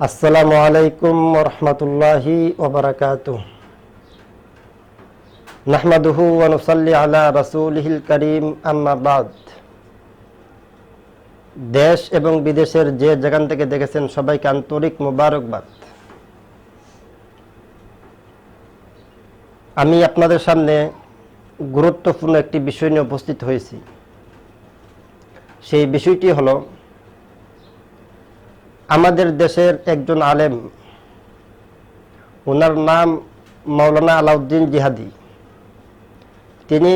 আসসালামু আলাইকুম রহমতুল্লাহি ওবরাকাত নাহমাদুহু ওয়ানুসাল্লি আলা করিম আম্মা বাদ দেশ এবং বিদেশের যে যেখান থেকে দেখেছেন সবাইকে আন্তরিক মোবারকবাদ আমি আপনাদের সামনে গুরুত্বপূর্ণ একটি বিষয় নিয়ে উপস্থিত হয়েছি। সেই বিষয়টি হলো, আমাদের দেশের একজন আলেম ওনার নাম মৌলানা আলাউদ্দিন জিহাদি। তিনি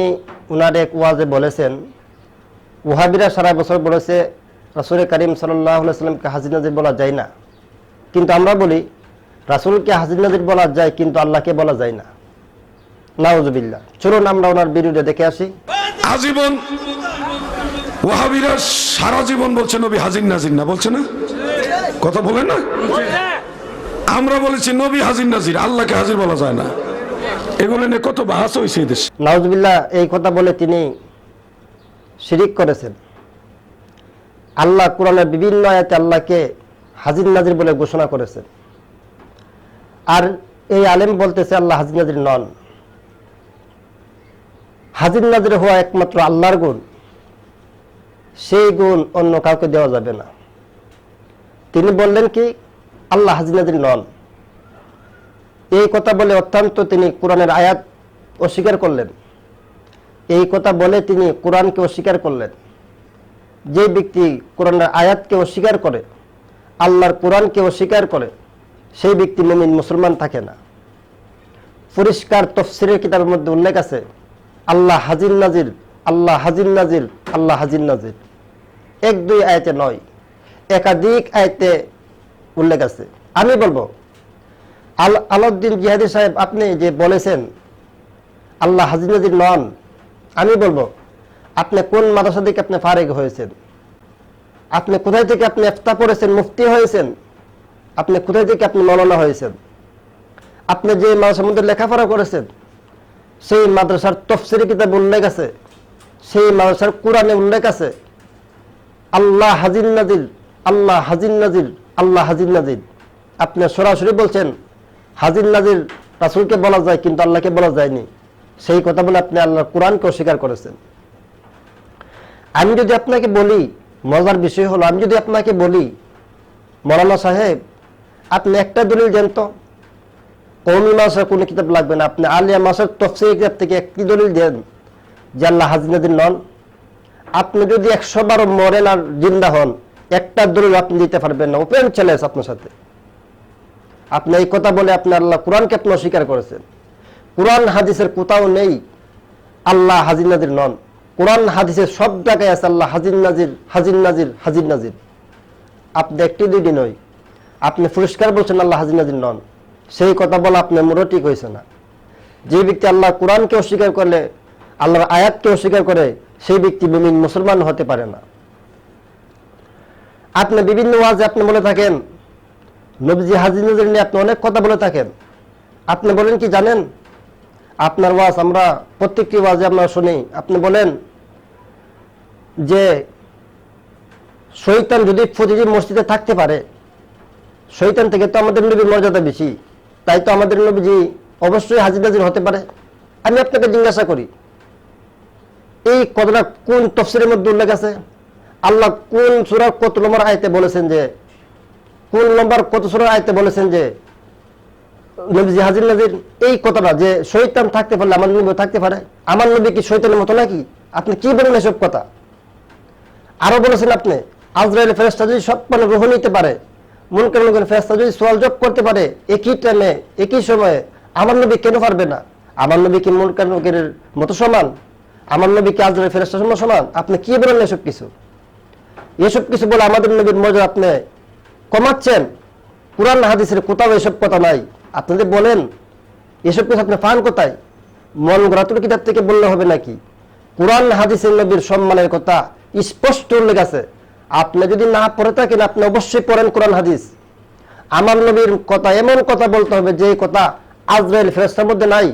ওনার এক ওয়াজে বলেছেন, ওহাবিরা সারা বছর বলেছে রাসুল করিম সাল্লাহ সাল্লামকে হাজির নাজির বলা যায় না। কিন্তু আমরা বলি, রাসুলকে হাজির নাজির বলা যায়, কিন্তু আল্লাহকে বলা যায় না। নাউজুবিল্লা চলুন আমরা ওনার বিরুদ্ধে দেখে আসি। আজীবন ওয়াহাবিরা সারা জীবন বলছে নবী হাজির নাজির না বলছে না? কথা বলেন না? আমরা বলেছি নবী হাজির নাজির আল্লাহকে হাজির বলা যায় না। এগুলো নিয়ে কত বাহাস হয়েছে দেশে। নাউজবিল্লাহ এই কথা বলে তিনি শিরিক করেছেন। আল্লাহ কোরআনের বিভিন্ন আয়াতে আল্লাহকে হাজির নাজির বলে ঘোষণা করেছেন। আর এই আলেম বলতেছে আল্লাহ হাজির নাজির নন। হাজির নাজির হওয়া একমাত্র আল্লাহর গুণ, সেই গুণ অন্য কাউকে দেওয়া যাবে না। তিনি বললেন কি, আল্লাহ হাজির নাজির নন। এই কথা বলে অত্যন্ত তিনি কোরআনের আয়াত অস্বীকার করলেন। এই কথা বলে তিনি কোরআনকে অস্বীকার করলেন। যে ব্যক্তি কোরআনের আয়াতকে অস্বীকার করে, আল্লাহর কোরআনকে অস্বীকার করে, সেই ব্যক্তি মুমিন মুসলমান থাকে না। পরিষ্কার তফসিরের কিতাবের মধ্যে উল্লেখ আছে আল্লাহ হাজির নাজির, আল্লাহ হাজির নাজির, আল্লাহ হাজির নাজির। এক, দুই আয়তে নয়, একাধিক আয়তে উল্লেখ আছে। আমি বলব, আল আলাউদ্দিন জিহাদি সাহেব আপনি যে বলেছেন, আল্লাহ হাজির নাজির নন, আমি বলব, আপনি কোন মাদ্রাসা থেকে আপনি ফারেক হয়েছেন? আপনি কোথায় থেকে আপনি এফতা পড়েছেন মুফতি হয়েছেন? আপনি কোথায় থেকে আপনি মৌলানা হয়েছেন? আপনি যে মাদ্রাসার মধ্যে লেখাপড়া করেছেন সেই মাদ্রাসার তফসিরি কিতাব উল্লেখ আছে, সেই মাদ্রাসার কোরআনে উল্লেখ আছে, আল্লাহ হাজির নাজির আল্লাহ হাজির নাজির আল্লাহ হাজির নাজির আপনি সরাসরি বলছেন, হাজির নাজির রাসুলকে বলা যায় কিন্তু আল্লাহকে বলা যায়নি। সেই কথা বলে আপনি আল্লাহ কোরআনকে অস্বীকার করেছেন। আমি যদি আপনাকে বলি, মজার বিষয় হলো, আমি যদি আপনাকে বলি, মৌলানা সাহেব, আপনি একটা দলিল দেন তো কৌমি মাসের কোনো কিতাব লাগবে না। আপনি আলিয়া মাসের তফসির কিতাব থেকে একটি দলিল দেন যে আল্লাহ হাজির নাজির নন। আপনি যদি একশো বারো মরেন আর জিন্দা হন, একটা দলিল আপনি দিতে পারবেন না। ওপেন চ্যালেঞ্জ আপনার সাথে। আপনি এই কথা বলে আপনি আল্লাহ কোরআনকে আপনি অস্বীকার করেছেন। কোরআন হাদিসের কোথাও নেই, আল্লাহ হাজির নাজির নন। কোরআন হাদিসের সব জায়গায় আছে আল্লাহ হাজির নাজির হাজির নাজির হাজির নাজির। আপনি একটি দুইটি নয় আপনি পুরস্কার বলছেন আল্লাহ হাজির নাজির নন। সেই কথা বলা আপনার মোড়ও ঠিক হয়েছে না। যে ব্যক্তি আল্লাহ কোরআনকে অস্বীকার করলে, আল্লাহর আয়াতকে অস্বীকার করে, সেই ব্যক্তি মুমিন, মুসলমান হতে পারে না। আপনি বিভিন্ন ওয়াজে আপনি বলে থাকেন, নবীজি হাজির নজর নিয়ে আপনি অনেক কথা বলে থাকেন। আপনি বলেন কি জানেন? আপনার ওয়াজ আমরা প্রত্যেকটি ওয়াজে আমরা শুনি। আপনি বলেন যে শৈতান যদি প্রতিটি মসজিদে থাকতে পারে শৈতান থেকে তো আমাদের নবীর মর্যাদা বেশি। তাই তো আমাদের নবীজি অবশ্যই হাজির নাজির হতে পারে। আমি আপনাকে জিজ্ঞাসা করি, এই কথাটা কোন তফসিলের মধ্যে উল্লেখ আছে? আল্লাহ কোন সুরা কত নম্বর আয়তে বলেছেন যে, কোন নম্বর কত সুরা আয়তে বলেছেন যে, নবীজি হাজির নাজির, এই কথাটা যে শৈতান থাকতে পারলে আমার নবী থাকতে পারে। আমার নবী কি শৈতানের মতো নাকি? আপনি কি বলেন এসব কথা? আরও বলেছেন আপনি আজরাইল ফেরেস্তা যদি সব মানে গ্রহণ নিতে পারে মন কেন মন ফেরেস্তা যদি জব করতে পারে, একই টাইমে একই সময়ে, আমার নবী কেন পারবে না? আমার নবী কি মন কেন মতো সমান? আমার নবী কি ফেরেস্তা সমান আপনি কি বলেন এসব কিছু? এসব কিছু বলে আমাদের নবীর মজা আপনি কমাচ্ছেন। কোরআন, হাদিসের কোথাও এসব কথা নাই। আপনি যে বলেন, এসব কিছু আপনি পান কোথায়? মন গড়াতুর কিতাব থেকে বললে হবে নাকি? কোরআন, হাদিসের নবীর সম্মানের কথা স্পষ্ট উল্লেখ আছে। আপনি যদি না পড়ে থাকেন, আপনি অবশ্যই পড়েন কোরআন, হাদিস। আমার নবীর কথা, এমন কথা বলতে হবে যে কথা আজরাইল ফেরেস্তার মধ্যে নাই,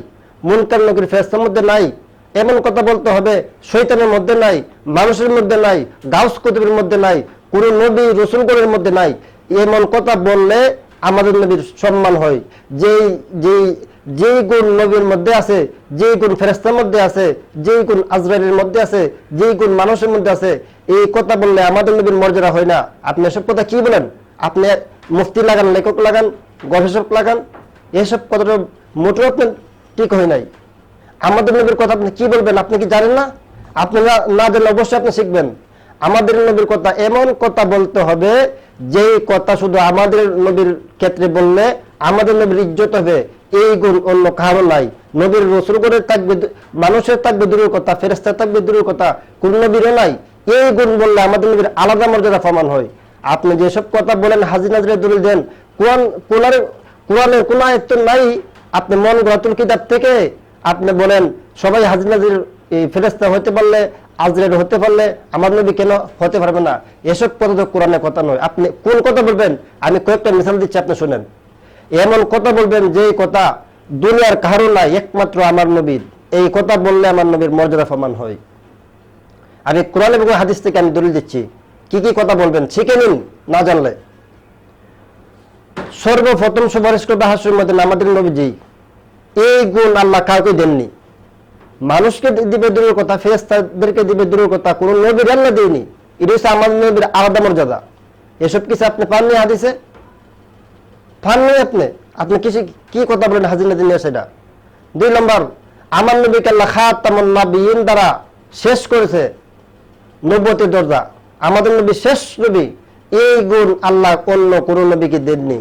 মুনকার নবীর ফেরেস্তার মধ্যে নাই, এমন কথা বলতে হবে শৈতানের মধ্যে নাই, মানুষের মধ্যে নাই, গাউস কুতুবের মধ্যে নাই, কোন নবী, রসুলগণের মধ্যে নাই। এমন কথা বললে আমাদের নবীর সম্মান হয়। যেই যেই যেই গুণ নবীর মধ্যে আছে, যেই গুণ ফেরেস্তার মধ্যে আছে, যেই গুণ আজরাইলের মধ্যে আছে, যেই গুণ মানুষের মধ্যে আছে, এই কথা বললে আমাদের নবীর মর্যাদা হয় না। আপনি এসব কথা কি বলেন? আপনি মুফতি লাগান, লেখক লাগান, গবেষক লাগান, এসব কথাটা মোটেও আপনার ঠিক হয় নাই। আমাদের নবীর কথা আপনি কি বলবেন, আপনি কি জানেন না? আপনি না জানলে অবশ্যই আপনি শিখবেন। আমাদের নবীর কথা এমন কথা বলতে হবে, যেই কথা শুধু আমাদের নবীর ক্ষেত্রে বললে আমাদের নবীর ইজ্জত হবে। এই গুণ অন্য কারও নাই। নবীর রসুল করে থাকবে মানুষের থাকবে দূরের কথা ফেরেস্তার থাকবে দূরের কথা, কোন নবীরও নাই। এই গুণ বললে আমাদের নবীর আলাদা মর্যাদা প্রমাণ হয়। আপনি যেসব কথা বলেন, হাজি নাজরে দলিল দেন, কোরআন, কোরআনের কোরআনের কোন আয়ত্ত নাই। আপনি মন গড়াতুল কিতাব থেকে আপনি বলেন, সবাই হাজি নাজির এই ফেরেস্তা হতে পারলে আজরের হতে পারলে আমার নবী কেন হতে পারবে না? এসব কথা তো কোরআনের কথা নয়। আপনি কোন কথা বলবেন? আমি কয়েকটা মিসাল দিচ্ছি, আপনি শুনেন। এমন কথা বলবেন যে কথা দুনিয়ার কারও নাই একমাত্র আমার নবীর এই কথা বললে আমার নবীর মর্যাদা প্রমাণ হয়। আমি কোরআন এবং হাদিস থেকে আমি দলিল দিচ্ছি। কি কি কথা বলবেন শিখে নিন, না জানলে। সর্বপ্রথম সুপারিশ করবে হাসুর মধ্যে আমাদের নবীজি। এই গুণ আল্লাহ কাউকে দেননি। মানুষকে দিবে দূরের কথা ফেরেস্তাদেরকে দিবে দূরের কথা, কোন নবীর আল্লাহ দেয়নি। এটা হচ্ছে আমাদের নবীর আলাদা মর্যাদা। এসব কিছু আপনি পাননি হাদিসে? পাননি আপনি। আপনি কি কথা বলেন হাজির নিয়ে সেটা? দুই নম্বর, আমার দ্বারা শেষ করেছে নব্বতের দরজা। আমাদের নবী শেষ নবী, এই গুণ আল্লাহ অন্য কোন নবীকে দেননি।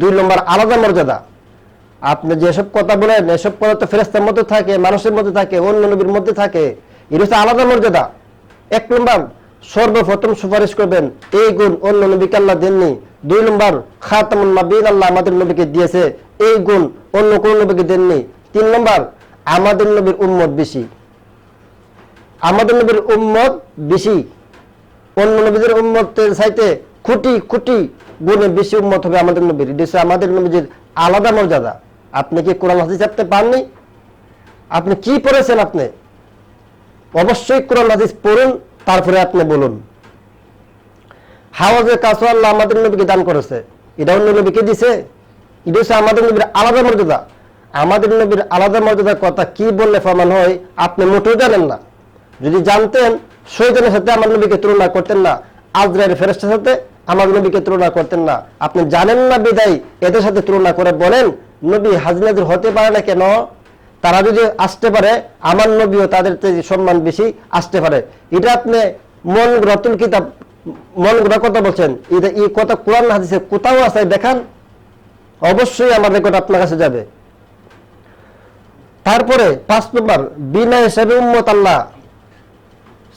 দুই নম্বর আলাদা মর্যাদা। আপনি যেসব কথা বলেন, এসব কথা তো ফেরেস্তার মধ্যে থাকে, মানুষের মধ্যে থাকে, অন্য নবীর মধ্যে থাকে। এটা আলাদা মর্যাদা। এক নম্বর, সর্বপ্রথম সুপারিশ করবেন, এই গুণ অন্য নবীকে আল্লাহ দেননি। দুই নম্বর, খাতামুন নবীন আল্লাহ আমাদের নবীকে দিয়েছে। এই গুণ অন্য কোন নবীকে দেননি। তিন নম্বর, আমাদের নবীর উম্মত বেশি। আমাদের নবীর উম্মত বেশি। অন্য নবীদের উম্মতের চাইতে কোটি কোটি গুণে বেশি উম্মত হবে আমাদের নবীর। এটা আমাদের নবীদের আলাদা মর্যাদা। আপনি কি কোরআন হাদিস আপনি পাননি? আপনি কি পড়েছেন আপনি? অবশ্যই কোরআন হাদিস পড়ুন, তারপরে আপনি বলুন। হাওয়াজে আল্লাহ আমাদের নবীকে দান করেছে, এটা অন্য নবীকে দিছে? এটা হচ্ছে আমাদের নবীর আলাদা মর্যাদা। আমাদের নবীর আলাদা মর্যাদার কথা কি বললে প্রমাণ হয়? আপনি মোটেও জানেন না। যদি জানতেন শৈতানের সাথে আমার নবীকে তুলনা করতেন না আজরায়ের ফেরেস্তার সাথে আমার নবীকে তুলনা করতেন না। আপনি জানেন না বিদায় এদের সাথে তুলনা করে বলেন, নবী হাজনাদের হতে পারে না কেন? তারা যদি আসতে পারে, আমার নবীও তাদের সম্মান বেশি আসতে পারে। এটা আপনি মন রতুল কিতাব মন কথা বলছেন, এই কথা কোরআন হাদিসে কোথাও আছে, দেখান। অবশ্যই আমার রেকর্ড আপনার কাছে যাবে। তারপরে পাঁচ নম্বর, বিনা হিসাবে উম্মত আল্লাহ।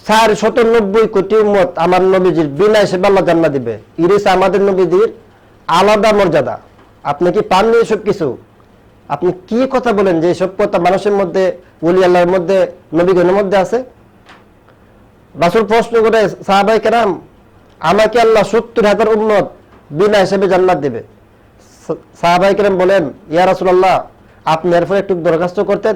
চার শত নব্বই কোটি উম্মত আমার নবীজির, বিনা হিসেবে আল্লাহ জান্না দিবে। ইরিস আমাদের নবীজির আলাদা মর্যাদা। আপনি কি পাননি এসব কিছু? আপনি কি কথা বলেন যে সব কথা মানুষের মধ্যে, ওলি আল্লাহর মধ্যে, নবীগণের মধ্যে আছে? রাসুল প্রশ্ন করে সাহাবাই কেরাম আমাকে আল্লাহ সত্তর হাজার উন্নত বিনা হিসেবে জান্নাত দেবে। সাহাবাই কেরাম বলেন, ইয়া রাসুল আল্লাহ আপনি এরপরে একটু দরখাস্ত করতেন?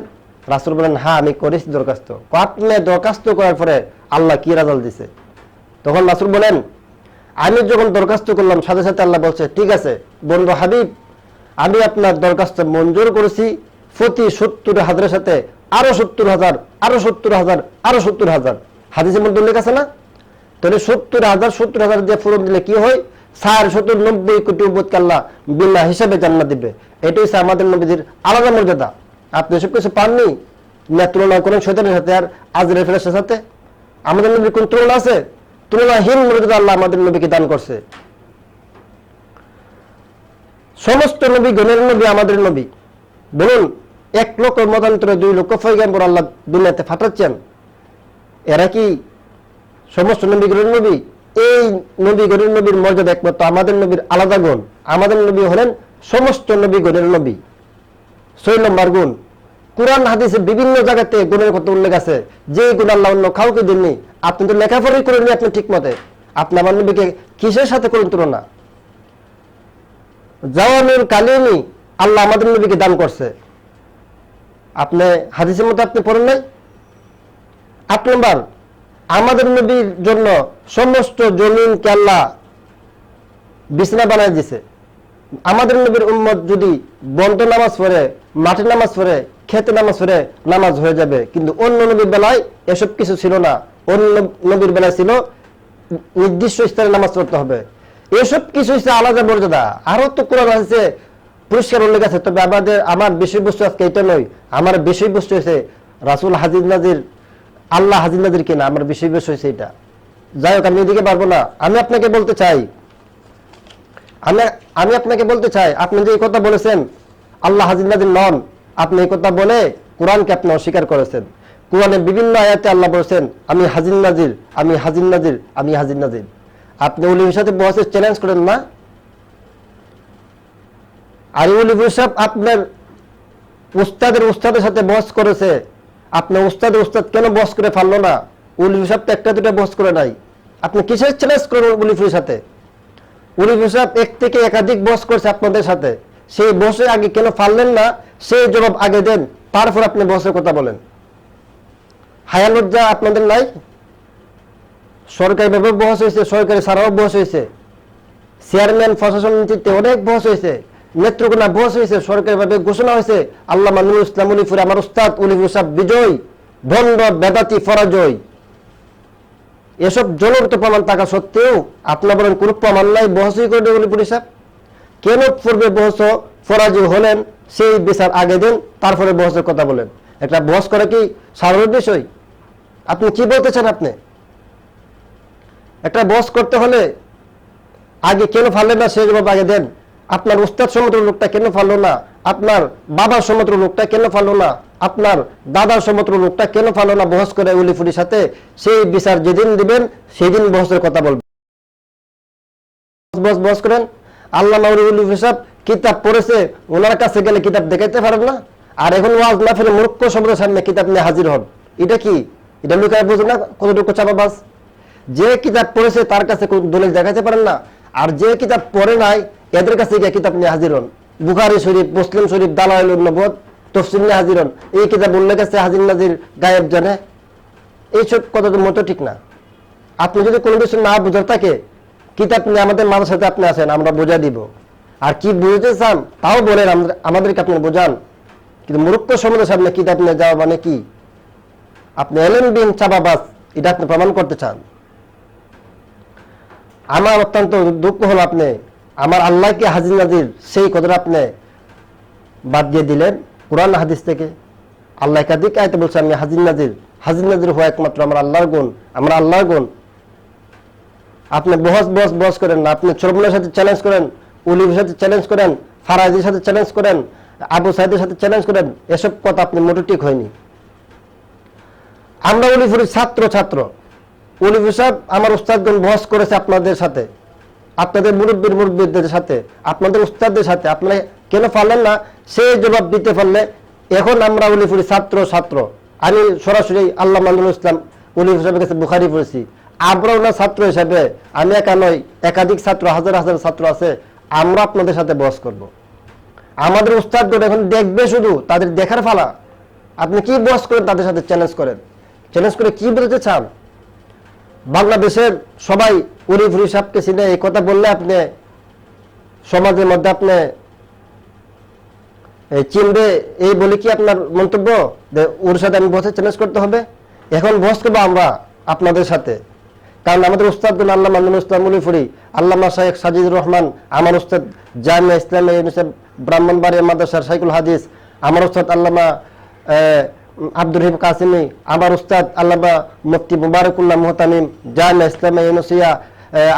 রাসুল বলেন হ্যাঁ আমি করেছি দরখাস্ত। আপনি দরখাস্ত করার পরে আল্লাহ কি রাজাল দিছে? তখন রাসুল বলেন, আমি যখন দরখাস্ত করলাম, সাথে সাথে আল্লাহ বলছে, ঠিক আছে, বন্ধু হাবিব, আমি আপনার দরখাস্ত মঞ্জুর করেছি। প্রতি সত্তর হাজারের সাথে আরও সত্তর হাজার, আরও সত্তর হাজার, আরও সত্তর হাজার। হাদিসের মধ্যে উল্লেখ আছে না? তাহলে সত্তর হাজার সত্তর হাজার দিয়ে ফোরন দিলে কি হয়? সাড়ে সত্তর নব্বই কোটি উম্মতকে আল্লাহ বিনা হিসাবে জান্নাত দিবে। এটাই হচ্ছে আমাদের নবীদের আলাদা মর্যাদা। আপনি এসব কিছু পাননি? না, তুলনা করেন শৈতানের সাথে আর আজরের ফেরেস্তার সাথে। আমাদের নবীর কোন তুলনা আছে? তুলনাহীন মর্যাদা আল্লাহ আমাদের নবীকে দান করছে। সমস্ত নবী গণের নবী, আমাদের নবী। বলুন, এক লক্ষ মতান্তরে দুই লক্ষ ফৈগাম্বর আল্লাহ দুনিয়াতে ফাটাচ্ছেন। এরা কি সমস্ত নবীগণের নবী, এই নবীগণের নবীর মর্যাদা একমাত্র আমাদের নবীর আলাদা গুণ। আমাদের নবী হলেন সমস্ত নবীগণের নবী। ছয় নম্বর গুণ, কোরআন হাদিসে বিভিন্ন জায়গাতে গুণের কথা উল্লেখ আছে। যে গুণ আল্লাহ অন্য কাউকে দেননি, আপনি তো লেখাপড়াই করেননি আপনি ঠিক মতে। আপনি আমার নবীকে কিসের সাথে করুন তুলনা? জাওয়ানুল কালিমি আল্লাহ আমাদের নবীকে দান করছে। আপনি হাদিসের মতো আপনি পড়েন নাই? আট নম্বর আমাদের নবীর জন্য সমস্ত জমিনকে আল্লাহ বিছনা বানায় দিছে। আমাদের নবীর উম্মত যদি বন্ধ নামাজ পড়ে, মাঠে নামাজ পড়ে, খেতে নামাজ পড়ে, নামাজ হয়ে যাবে। কিন্তু অন্য নবীর বেলায় এসব কিছু ছিল না। অন্য নবীর বেলায় ছিল নির্দিষ্ট স্থানে নামাজ পড়তে হবে। এসব কিছু হচ্ছে আলাদা মর্যাদা। আরও তো কোরআন আছে পুরস্কার উল্লেখ আছে, তবে আমাদের আমার বিষয়বস্তু আজকে এটা নয়। আমার বিষয়বস্তু হয়েছে রাসুল হাজির নাজির আল্লাহ হাজির নাজির কিনা আমার বিষয়বস্তু হয়েছে এটা। যাই হোক, আমি এদিকে পারব না। আমি আপনাকে বলতে চাই, আমি আমি আপনাকে বলতে চাই, আপনি যে এই কথা বলেছেন, আল্লাহ হাজির নাজির নন, আপনি এই কথা বলে কোরআনকে আপনি অস্বীকার করেছেন। কোরআনে বিভিন্ন আয়াতে আল্লাহ বলেছেন, আমি হাজির নাজির, আমি হাজির নাজির, আমি হাজির নাজির। আপনি উলিমের সাথে বসে চ্যালেঞ্জ করেন না? আর উলিম সাহেব আপনার উস্তাদের উস্তাদের সাথে বস করেছে আপনার উস্তাদের উস্তাদ কেন বস করে ফাললো না? উলিম সাহেব তো একটা দুটা বস করে নাই। আপনি কিসের চ্যালেঞ্জ করেন উলিফের সাথে? উলিফ সাহেব এক থেকে একাধিক বস করছে আপনাদের সাথে। সেই বসে আগে কেন ফাললেন না? সেই জবাব আগে দেন, তারপর আপনি বসের কথা বলেন। হায়া লজ্জা আপনাদের নাই? সরকারি ভাবে বহস হয়েছে, সরকারি ছাড়াও বহস হয়েছে। চেয়ারম্যান প্রশাসন নেতৃত্বে অনেক বহস হয়েছে। নেত্রকোনা বহস হয়েছে সরকারি ভাবে ঘোষণা হয়েছে, আল্লাহ মানুল ইসলাম উলিফুর আমার উস্তাদ উলিফুর সাহেব বিজয় ভণ্ড বেদাতি, পরাজয়। এসব জলগত প্রমাণ থাকা সত্ত্বেও আপনার বলেন কোন প্রমাণ নাই বহসই করে উলিপুর সাহেব? কেন পূর্বে বহস পরাজয় হলেন, সেই বিচার আগে দিন, তারপরে বহসের কথা বলেন। একটা বহস করা কি স্বাভাবিক বিষয়? আপনি কি বলতে চান আপনি? একটা বস করতে হলে আগে কেন ফাললেন না জবাব আগে দেন। আপনার উস্তাদ সমত্র লোকটা কেন ফাললো না? আপনার বাবার সমত্র লোকটা কেন ফাললো না? আপনার দাদার সমত্র লোকটা কেন ফাললো না বহস করে উলিফুলির সাথে? সেই বিচার যেদিন দিবেন, সেদিন বহসের কথা বলবেন। বস বস করেন, আল্লাহ মাউলি হিসাব কিতাব পড়েছে, ওনার কাছে গেলে কিতাব দেখাইতে পারেন না? আর এখন ওয়াজ না ফেলে মূর্খ সমাজের সামনে কিতাব নিয়ে হাজির হন। এটা কি? এটা লুকায় বোঝেন না কতটুকু চাপাবাস যে কিতাব পড়েছে, তার কাছে কোন দলিল দেখাতে পারেন না। আর যে কিতাব পড়ে নাই এদের কাছে গিয়ে কিতাব নিয়ে হাজির হন। বুখারি শরীফ, মুসলিম শরীফ, দালাইল নবদ তফসিল নিয়ে হাজির হন। এই কিতাব উল্লেখ আছে হাজির নাজির গায়েব জানে। এইসব কথা তো মতো ঠিক না। আপনি যদি কোনো কিছু না বুঝার থাকে, কিতাব নিয়ে আমাদের মানুষের সাথে আপনি আসেন আমরা বোঝা দিব। আর কি বুঝতে চান, তাও বলেন আমাদেরকে আপনি বোঝান। কিন্তু মূর্খ সমাজের সামনে কিতাব নিয়ে যাওয়া মানে কি? আপনি এলেন বিন চাপাবাস এটা আপনি প্রমাণ করতে চান। আমার অত্যন্ত দুঃখ হলো আপনি আমার আল্লাহকে হাজির নাজির সেই কথাটা আপনি বাদ দিয়ে দিলেন কোরআন হাদিস থেকে। আল্লাহ একাধিক আয়তে বলছে, আমি হাজির নাজির হাজির নাজির হওয়া একমাত্র আমার আল্লাহর গুণ, আমরা আল্লাহর গুণ। আপনি বহস বহস বহস করেন না, আপনি চরমনের সাথে চ্যালেঞ্জ করেন উলিফের সাথে চ্যালেঞ্জ করেন ফারাজির সাথে চ্যালেঞ্জ করেন, আবু সাইদের সাথে চ্যালেঞ্জ করেন, এসব কথা আপনি মোটে ঠিক হয়নি। আমরা উলিফুরের ছাত্র ছাত্র। উলিফুর সাহেব আমার উস্তাদগণ বহস করেছে আপনাদের সাথে। আপনাদের মুরব্বীর মুরব্বীদের সাথে, আপনাদের উস্তাদদের সাথে, আপনারা কেন পারলেন না? সেই জবাব দিতে পারলে, এখন আমরা উলিফুরি ছাত্র ছাত্র। আমি সরাসরি আল্লাহ মামুল ইসলাম উলিফুর সাহেবের কাছে বুখারি পড়েছি। আমরা ওনার ছাত্র হিসাবে, আমি একা নয় একাধিক ছাত্র, হাজার হাজার ছাত্র আছে, আমরা আপনাদের সাথে বস করব। আমাদের উস্তাদগণ এখন দেখবে শুধু, তাদের দেখার ফালা আপনি কি বস করেন তাদের সাথে চ্যালেঞ্জ করেন? চ্যালেঞ্জ করে কি বলতে চান? বাংলাদেশের সবাই উরিফুরি সাহেবকে চিনে এই কথা বললে আপনি সমাজের মধ্যে আপনি চিনবে, এই বলে কি আপনার মন্তব্য? ওর সাথে আমি বসে চ্যালেঞ্জ করতে হবে? এখন বস করব আমরা আপনাদের সাথে। কারণ আমাদের উস্তাদ আল্লাহ মামুন ইসলাম উলিফুরি আল্লামা শাহেখ সাজিদুর রহমান, আমার উস্তাদ জামিয়া ইসলামী ব্রাহ্মণবাড়িয়া মাদ্রাসার সাইকুল হাদিস, আমার উস্তাদ আল্লামা আব্দুর রহিম কাসিমি, আমার উস্তাদ আল্লামা মুফতি মুবারকুল্লাহ মোহতামিম জামিয়া ইসলামী ইউনুসিয়া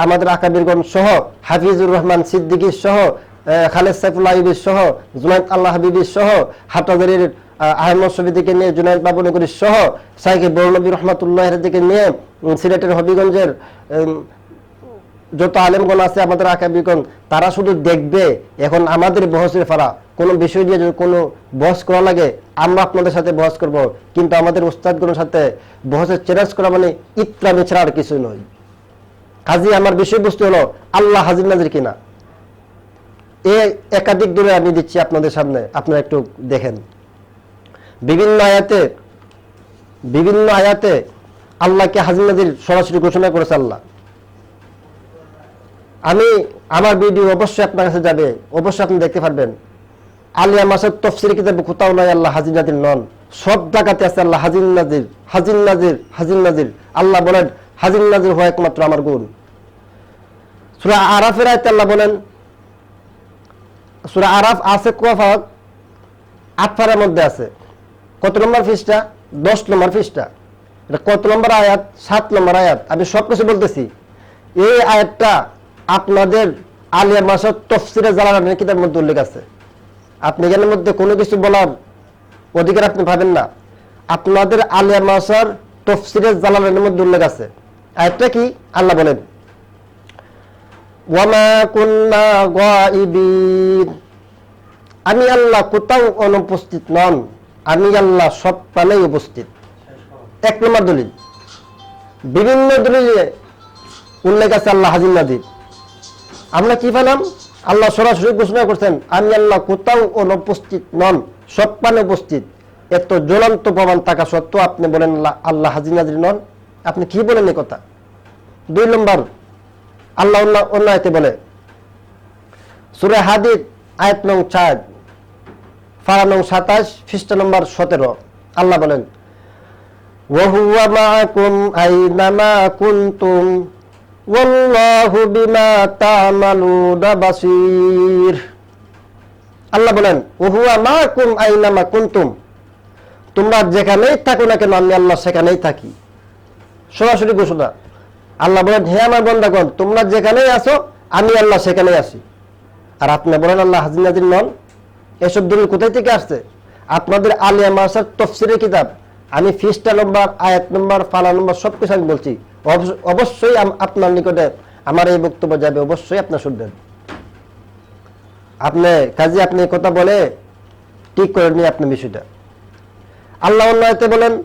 আমাদের আকাবিরগণ সহ, হাফিজুর রহমান সিদ্দিকী সহ খালেদ সাইফুল্লাহ আইবি সহ, জুনাইদ আল্লাহ হাবিবি সহ হাটাজারির আহমদ শফিদিকে নিয়ে, জুনাইদ বাবুনগরী সহ সাইকে বরনবী রহমাতুল্লাহ দিকে নিয়ে সিলেটের হবিগঞ্জের যত আলেমগণ আছে, আমাদের আকাবিগণ তারা শুধু দেখবে, এখন আমাদের বহসের ফারা কোনো বিষয় নিয়ে যদি কোনো বহস করা লাগে, আমরা আপনাদের সাথে বহস করব। কিন্তু আমাদের উস্তাদগুলোর সাথে বহসের চ্যালেঞ্জ করা মানে ইত্রামি ছাড়া আর কিছু নয়। কাজী আমার বিষয়বস্তু হলো আল্লাহ হাজির নাজির কিনা। এ একাধিক দূরে আমি দিচ্ছি আপনাদের সামনে, আপনারা একটু দেখেন। বিভিন্ন আয়াতে বিভিন্ন আয়াতে আল্লাহকে হাজির নাজির সরাসরি ঘোষণা করেছে আল্লাহ। আমি, আমার ভিডিও অবশ্যই আপনার কাছে যাবে, অবশ্যই আপনি দেখতে পারবেন। আলিয়া মাসের তফসির কিতাবে কোথাও নয় আল্লাহ হাজির নাজির নন। সব জায়গাতে আছে আল্লাহ হাজির নাজির হাজির নাজির হাজির নাজির। আল্লাহ বলেন, হাজির নাজির হয় একমাত্র আমার গুণ। সুরা আরাফের আয়তে আল্লাহ বলেন, সুরা আরাফ আছে কুয়াফাত আট মধ্যে আছে। কত নম্বর ফিসটা দশ নম্বর ফিসটা এটা কত নম্বর আয়াত? সাত নম্বর আয়াত। আমি সব কিছু বলতেছি। এই আয়াতটা আপনাদের আলিয়া মাসের তফসিরে জালালের কিতাবের মধ্যে উল্লেখ আছে। আপনি এখানের মধ্যে কোনো কিছু বলার অধিকার আপনি পাবেন না। আপনাদের আলিয়া মাসার তফসিরে জালালের মধ্যে উল্লেখ আছে। আয়াতটা কি? আল্লাহ বলেন ওয়ামা কুন্না গাইবিন আমি আল্লাহ কোথাও অনুপস্থিত নন, আমি আল্লাহ সব প্রাণেই উপস্থিত। এক নম্বর দলিল। বিভিন্ন দলিলে উল্লেখ আছে আল্লাহ হাজির নাদির আমরা কি পেলাম? আল্লাহ সরাসরি ঘোষণা করছেন, আমি আল্লাহ কোথাও অনুপস্থিত নন, সব প্রাণে উপস্থিত। এত জ্বলন্ত প্রমাণ থাকা সত্ত্বেও আপনি বলেন আল্লাহ হাজির নাজির নন। আপনি কি বলেন এ কথা? দুই নম্বর আল্লাহ অন্য অন্য আয়তে বলে সুরে হাদিদ আয়াত নং চার ফারা নং সাতাশ খ্রিস্ট নম্বর সতেরো আল্লাহ বলেন وهو معكم أينما كنتم والله بما تعملون بصير আল্লাহ বলেন ওহুয়া মাকুম আইনামা কুনতুম তোমরা যেখানেই থাকো না কেন আমি আল্লাহ সেখানেই থাকি সরাসরি ঘোষণা আল্লাহ বলেন, হে আমার বন্দাগণ, তোমরা যেখানেই আসো আমি আল্লাহ সেখানেই আসি আর আপনি বলেন, আল্লাহ হাজির নাজির নন? এসব দলিল কোথায় থেকে আসছে? আপনাদের আলিয়া মাসার তফসিরের কিতাব, আমি ফিসটা নম্বর, আয়াত নম্বর, ফালা নম্বর সব কিছু আমি বলছি। অবশ্য- অবশ্যই আপনার নিকটে আমার এই বক্তব্য যাবে, অবশ্যই আপনার শুনবেন। আপনি কাজে, আপনি কথা বলে ঠিক করে নিয়ে আপনি বিষয়টা। আল্লাহ বলেন,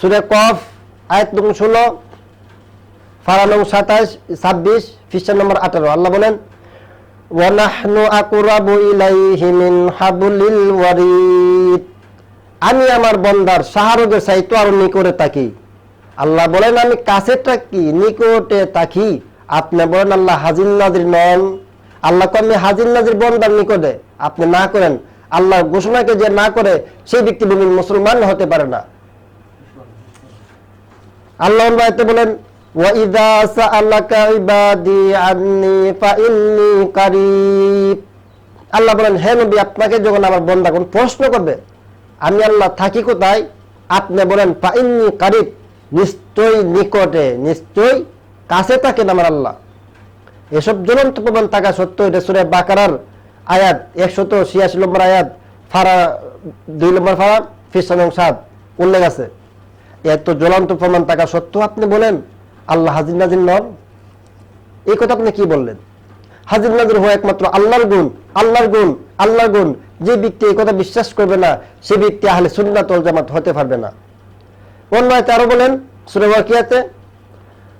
সুরে কফ, আয়াত ষোলো ফারা নম্বর সাতাশ ছাব্বিশ খ্রিস্টান নম্বর আঠারো আল্লাহ বলেন وَنَحْنُ أَقْرَبُ إِلَيْهِ مِنْ حَبْلِ الْوَرِيدِ আমি আমার বন্দার শাহরুগের চাইতো আরো নিকটে থাকি আল্লাহ বলেন আমি কাছে থাকি নিকটে থাকি আপনি বলেন আল্লাহ হাজির নাজির নন আল্লাহ আমি হাজির নাজির বন্দার নিকটে আপনি না করেন আল্লাহ ঘোষণাকে যে না করে সেই ব্যক্তি মুমিন মুসলমান হতে পারে না আল্লাহ আয়াতে বলেন وَإِذَا سَأَلَكَ عِبَادِي عَنِّي فَإِنِّي قَرِيبٌ আল্লাহ বলেন হে নবী আপনাকে যখন আমার বন্দাগণ প্রশ্ন করবে আমি আল্লাহ থাকি কোথায় আপনি বলেন ফাইন্নি কারিব নিশ্চয় নিকটে নিশ্চয় কাছে থাকেন আমার আল্লাহ এসব জ্বলন্ত প্রমাণ থাকা সত্ত্বেও এটা সুরে বাকারার আয়াত একশত ছিয়াশি নম্বর আয়াত ফারা দুই নম্বর ফারা ফিসান সাত উল্লেখ আছে এত জ্বলন্ত প্রমাণ থাকা সত্ত্বেও আপনি বলেন আল্লাহ হাজির নাজির নন এই কথা আপনি কি বললেন হাজির নাজির হওয়া একমাত্র আল্লাহর গুণ আল্লাহর গুণ আল্লাহর গুণ যে ব্যক্তি এই কথা বিশ্বাস করবে না সে ব্যক্তি আহলে সুন্নাত ওয়াল জামাত হতে পারবে না অন্য আয়াতে আরো বলেন সূরা ওয়াকিয়াতে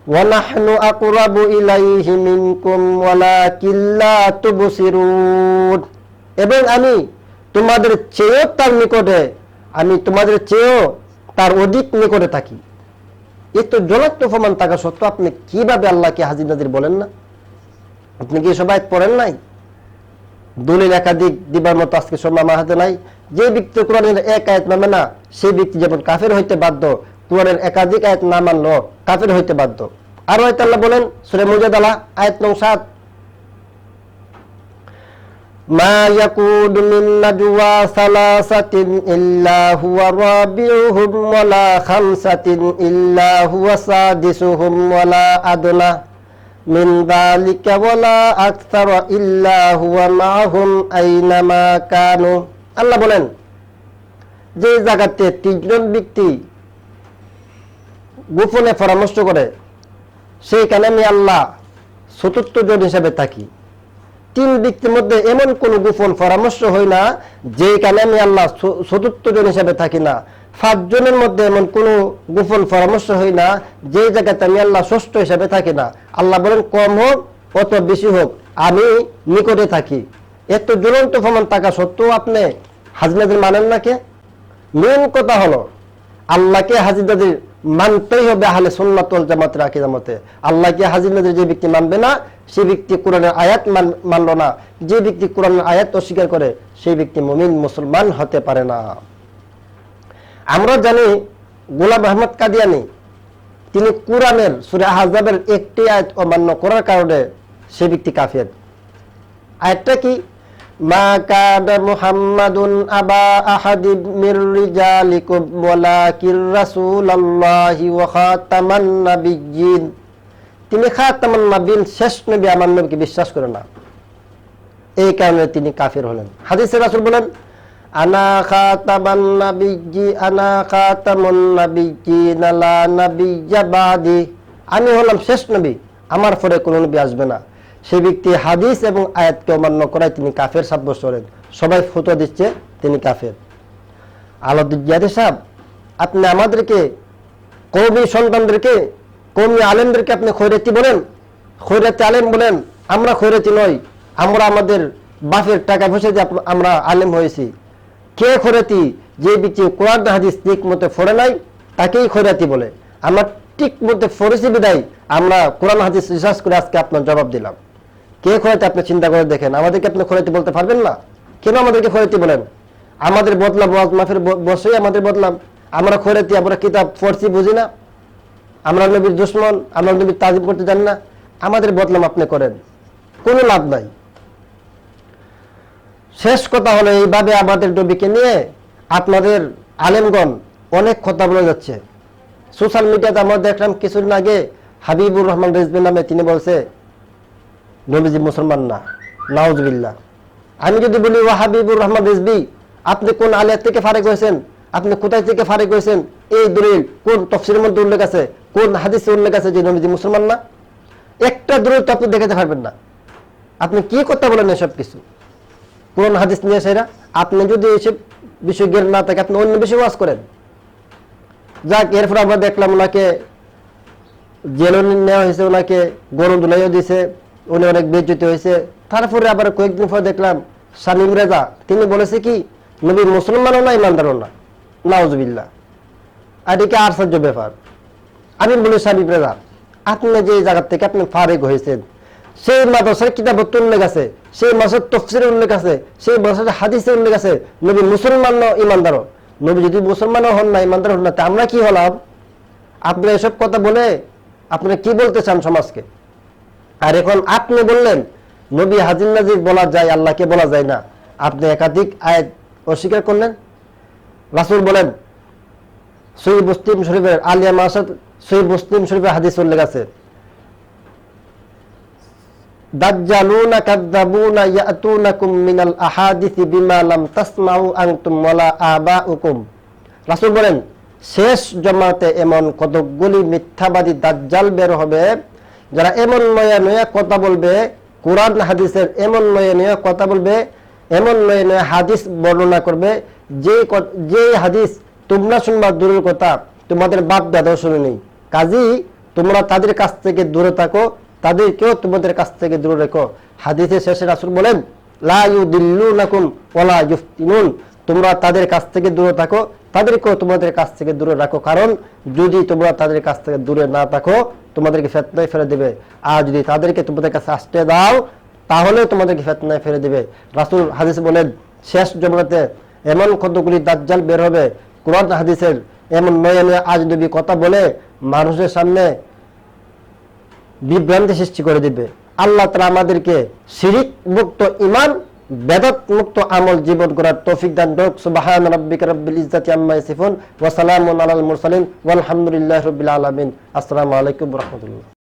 وَنَحْنُ أَقْرَبُ إِلَيْهِ مِنكُمْ وَلَكِنْ لَا تُبْصِرُونَ এবং আমি তোমাদের চেয়েও তার নিকটে আমি তোমাদের চেয়েও তার অধিক নিকটে থাকি এই তো জ্বলাত্ম প্রমাণ থাকা সত্ত্বেও আপনি কীভাবে আল্লাহকে হাজির নাজির বলেন না? আপনি কি সবাই পড়েন নাই? দলিল একাধিক দিবার মতো আজকে সময় আমার হাতে নাই। যে ব্যক্তি কোরআনের এক আয়াত নামে না সেই ব্যক্তি যেমন কাফের হইতে বাধ্য, কোরআনের একাধিক আয়াত না মানলো কাফের হইতে বাধ্য। আরও আয়াত আল্লাহ বলেন, সুরে মুজাদালা আয়াত নৌ সাত ما يكون من نجوى ثلاثة إلا هو رابعهم ولا خمسة إلا هو سادسهم ولا أدنى من ذلك ولا أكثر إلا هو معهم أينما كانوا আল্লাহ বলেন যে জায়গাতে তিনজন ব্যক্তি গোপনে পরামর্শ করে সেইখানে আমি আল্লাহ চতুর্থ জন হিসেবে থাকি তিন ব্যক্তির মধ্যে এমন কোন গোপন পরামর্শ হয় না যেখানে আমি আল্লাহ চতুর্থ জন হিসেবে থাকি না। পাঁচজনের মধ্যে এমন কোন গোপন পরামর্শ হয় না, যে জায়গাতে আমি আল্লাহ ষষ্ঠ হিসেবে থাকি না। আল্লাহ বলেন, কম হোক, অত বেশি হোক, আমি নিকটে থাকি। এত জ্বলন্ত প্রমাণ থাকা সত্ত্বেও আপনি হাজিনাদের মানেন না কে? মেন কথা হলো, আল্লাহকে হাজিদাদের মানতেই হবে আহলে সুন্নাতুল জামাতের আকিদা মতে আল্লাহকে হাজিদাদের যে ব্যক্তি মানবে না সেই ব্যক্তি কোরআনের আয়াত মান- মানলো না। যে ব্যক্তি কোরআনের আয়াত অস্বীকার করে, সেই ব্যক্তি মুমিন, মুসলমান হতে পারে না। আমরা জানি, গোলাম আহমদ কাদিয়ানি, তিনি কোরআনের, সুরে আহজাবের একটি আয়াত অমান্য করার কারণে সে ব্যক্তি কাফের। আয়াতটা কি? মা তিনি খাতামান নাবিয়্যিন শেষ নবী আমার নবীকে বিশ্বাস করে না। এই কারণে তিনি কাফির হলেন। হাদিসে রাসূল বলেন, আনা খাতামান নাবিয়্যি, আনা খাতামুন নাবিয়্যিন লা নাবিয়্যা বাদি। আমি হলাম শেষ নবী, আমার পরে কোনো নবী আসবে না। সেই ব্যক্তি হাদিস এবং আয়াতকে অমান্য করায় তিনি কাফের সাব্যস্ত হলেন। সবাই ফুটো দিচ্ছে, তিনি কাফের। আলাদুজ্জাদে সাহেব, আপনি আমাদেরকে কৌমি সন্তানদেরকে কৌমি আলেমদেরকে আপনি খৈরাতি বলেন? খৈরাতি আলেম বলেন, আমরা খৈরাতি নই। আমরা আমাদের বাপের টাকা পয়সা দিয়ে আমরা আলেম হয়েছি। কে খৈরাতি? যে ব্যক্তি কোরআন হাদিস ঠিক মতো ফোরে নাই, তাকেই খৈরাতি বলে। আমরা ঠিক মতো ফরেছি বিদায়, আমরা কোরআন হাদিস রিসার্চ করে আজকে আপনার জবাব দিলাম। কে খোরাতে আপনি চিন্তা করে দেখেন? আমাদেরকে আপনি খোরাতে বলতে পারবেন না? কেন আমাদেরকে খোরাতে বলেন? আমাদের বদলাম মাফের বসেই আমাদের বদলাম। আমরা খোরাতি, আমরা কিতাব পড়ছি, বুঝি না। আমরা নবীর দুশ্মন, আমরা নবীর তাজিম করতে জানি না। আমাদের বদলাম আপনি করেন। কোনো লাভ নাই। শেষ কথা হলো, এইভাবে আমাদের নবীকে নিয়ে আপনাদের আলেমগণ অনেক কথা বলে যাচ্ছে। সোশ্যাল মিডিয়াতে আমরা দেখলাম, কিছুদিন আগে হাবিবুর রহমান রেজবি নামে তিনি বলছে, নবীজি মুসলমান না। নাউজবিল্লা আমি যদি বলি ও হাবিবুর রহমান রিজবি আপনি কোন আলিয়াত থেকে ফারেক হয়েছেন? আপনি কোথায় থেকে ফারেক হয়েছেন? এই দলিল কোন তফসিলের মধ্যে উল্লেখ আছে? কোন হাদিসে উল্লেখ আছে যে নবীজি মুসলমান না? একটা তো আপনি দেখাতে পারবেন না। আপনি কি করতে বলেন এসব কিছু? কোন হাদিস নিয়ে সেরা আপনি যদি এসব বিষয় জ্ঞান না থাকে, আপনি অন্য বিষয়ে ওয়াজ করেন। যাক, এরপর আমরা দেখলাম ওনাকে জেলে নেওয়া হয়েছে, ওনাকে গরম দুলাইও দিয়েছে, উনি অনেক বেজ্জতি হয়েছে। তারপরে আবার কয়েকদিন পর দেখলাম শামিম রেজা তিনি বলেছে কি, নবী মুসলমানও না, ইমানদারও না। নাউজবিল্লা আর এদিকে আশ্চর্য ব্যাপার? আমি বলি শামিম রেজা আপনি যে জায়গা থেকে আপনি ফারেক হয়েছেন, সেই মাদ্রাসার কিতাবত উল্লেখ আছে, সেই মাসের তফসির উল্লেখ আছে, সেই মাসের হাদিসের উল্লেখ আছে, নবী মুসলমান না ইমানদারও। নবী যদি মুসলমানও হন না, ইমানদার হন না, তা আমরা কি হলাম? আপনি এসব কথা বলে আপনি কি বলতে চান সমাজকে? আর এখন আপনি বললেন, নবী হাজির নাজির বলা যায়, আল্লাহকে বলা যায় না। আপনি একাধিক আয়াত অস্বীকার করলেন। রাসূল বলেন সহি মুসলিম শরীফের আলিয়া মাসাদ সহি মুসলিম শরীফের হাদিস উল্লেখ আছে। শেষ জমাতে এমন কতকগুলি মিথ্যাবাদী দাজ্জাল বের হবে, যারা এমন নয়া নয়া কথা বলবে, কোরআন হাদিসের এমন নয়া নয়া কথা বলবে, এমন নয়া নয়া হাদিস বর্ণনা করবে যে যে হাদিস তোমরা শুনবা দূরের কথা, তোমাদের বাপ দাদাও শুনেনি। কাজী, তোমরা তাদের কাছ থেকে দূরে থাকো, তাদেরকেও তোমাদের কাছ থেকে দূরে রেখো। হাদিসের শেষে রাসূল বলেন তোমরা তাদের কাছ থেকে দূরে থাকো, তাদেরকেও তোমাদের কাছ থেকে দূরে রাখো। কারণ, যদি তোমরা তাদের কাছ থেকে দূরে না থাকো, তোমাদেরকে ফেতনায় ফেলে দেবে। আর যদি তাদেরকে তোমাদের কাছে আসতে দাও তাহলে তোমাদেরকে ফেতনায় ফেলে দেবে। রাসূল হাদিস বলেন, শেষ জমানাতে এমন কতগুলি দাজ্জাল বের হবে? কোরআন হাদিসের এমন নয় নয় আজনবী কথা বলে মানুষের সামনে বিভ্রান্তি সৃষ্টি করে দিবে। আল্লাহ তালা আমাদেরকে সিরিক মুক্ত ইমান বেদত মুক্ত আমল জীবন করার তৌফিক দান হোক সুবাহান রব্বিক রব্বিল ইজ্জাতি আম্মা ওয়া সালামুন আলাল মুরসালিন রাব্বিল আলামিন। আসসালামু আলাইকুম রাহমাতুল্লাহ।